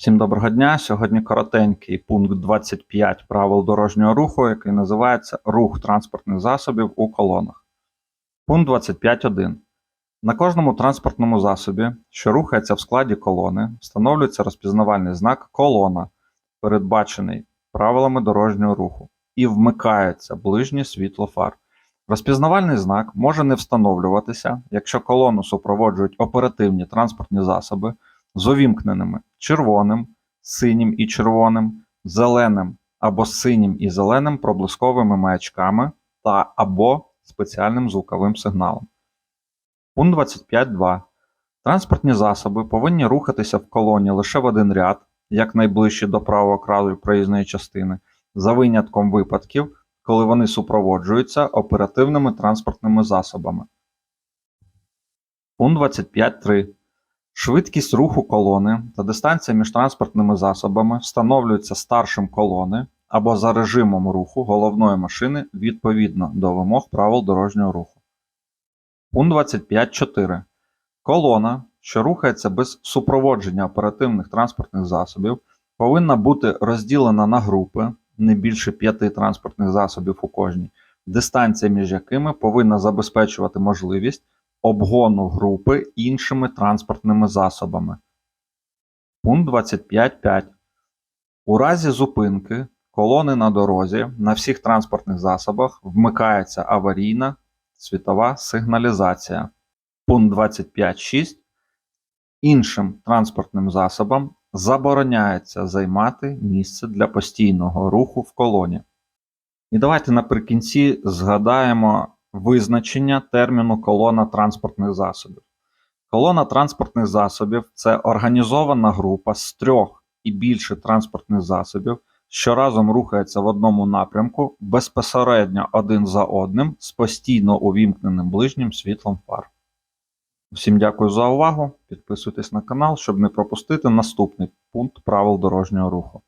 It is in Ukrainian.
Всім доброго дня. Сьогодні коротенький пункт 25 правил дорожнього руху, який називається Рух транспортних засобів у колонах. Пункт 25.1. На кожному транспортному засобі, що рухається в складі колони, встановлюється розпізнавальний знак колона, передбачений правилами дорожнього руху, і вмикається ближнє світло фар. Розпізнавальний знак може не встановлюватися, якщо колону супроводжують оперативні транспортні засоби з увімкненими червоним, синім і червоним, зеленим або синім і зеленим проблисковими маячками та або спеціальним звуковим сигналом. Пункт 25.2. Транспортні засоби повинні рухатися в колоні лише в один ряд, як найближче до правого краю проїзної частини, за винятком випадків, коли вони супроводжуються оперативними транспортними засобами. Пункт 25.3. Швидкість руху колони та дистанція між транспортними засобами встановлюються старшим колони або за режимом руху головної машини відповідно до вимог правил дорожнього руху. Пункт 25.4. Колона, що рухається без супроводження оперативних транспортних засобів, повинна бути розділена на групи не більше 5 транспортних засобів у кожній, дистанція між якими повинна забезпечувати можливість обгону групи іншими транспортними засобами. Пункт 25.5. У разі зупинки колони на дорозі на всіх транспортних засобах вмикається аварійна світова сигналізація. Пункт 25.6. Іншим транспортним засобам забороняється займати місце для постійного руху в колоні. І давайте наприкінці згадаємо визначення терміну колона транспортних засобів. Колона транспортних засобів це організована група з трьох і більше транспортних засобів, що разом рухаються в одному напрямку безпосередньо один за одним з постійно увімкненим ближнім світлом фар. Всім дякую за увагу. Підписуйтесь на канал, щоб не пропустити наступний пункт правил дорожнього руху.